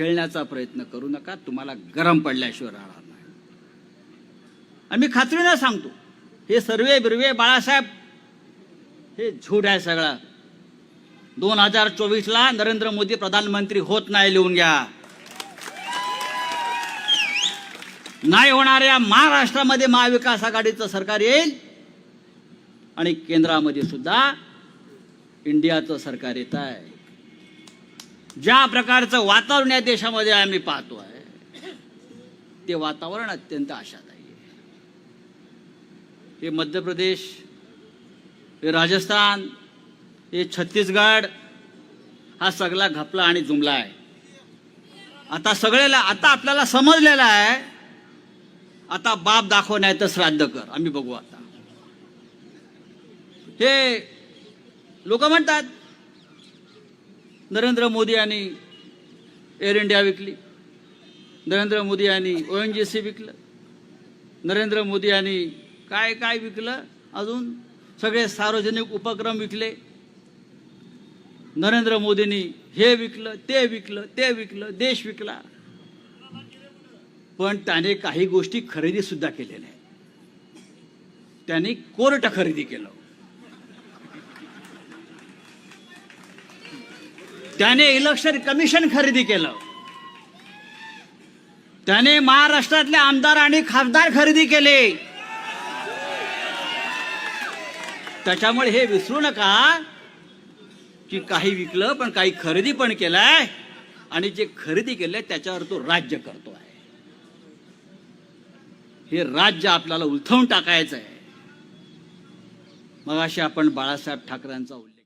खेळण्याचा प्रयत्न करू नका तुम्हाला गरम पडल्याशिवाय राहणार नाही. आम्ही खात्रीनं सांगतो हे सर्वे बिरवे बाळासाहेब हे झूट आहे सगळा. दोन हजार चोवीसला नरेंद्र मोदी प्रधानमंत्री होत नाही लिहून घ्या. नाही होणाऱ्या महाराष्ट्रामध्ये महाविकास आघाडीचं सरकार येईल आणि केंद्रामध्ये सुद्धा इंडियाचं सरकार येत आहे. ज्या प्रकारचं वातावरण या देशामध्ये आम्ही पाहतो आहे ते वातावरण अत्यंत आशादायी आहे. हे मध्य प्रदेश हे राजस्थान हे छत्तीसगड हा सगळा घपला आणि जुमला आहे. आता सगळ्याला आता आपल्याला समजलेला आहे आता बाप दाखव नाही तर श्राद्ध कर आम्ही बघू आता. हे लोक म्हणतात नरेंद्र मोदी यांनी एअर इंडिया विकली. नरेंद्र मोदी यांनी ओ एन जी सी विकलं. नरेंद्र मोदी यांनी काय काय विकलं? अजून सगळे सार्वजनिक उपक्रम विकले. नरेंद्र मोदींनी हे विकलं ते विकलं ते विकलं देश विकला. पण त्याने काही गोष्टी खरेदी सुद्धा केलेल्या आहेत त्यांनी कोर्ट खरेदी केलं. त्याने इलेक्शन कमिशन खरेदी केलं. त्याने महाराष्ट्रातले आमदार आणि खासदार खरेदी केले. त्याच्यामुळे हे विसरू नका की काही विकलं पण काही खरेदी पण केलाय आणि जे खरेदी केलंय त्याच्यावर तो राज्य करतो आहे हे राज्य आपल्याला उलथवून टाकायचं आहे मग अशी आपण बाळासाहेब ठाकरेंचा उल्लेख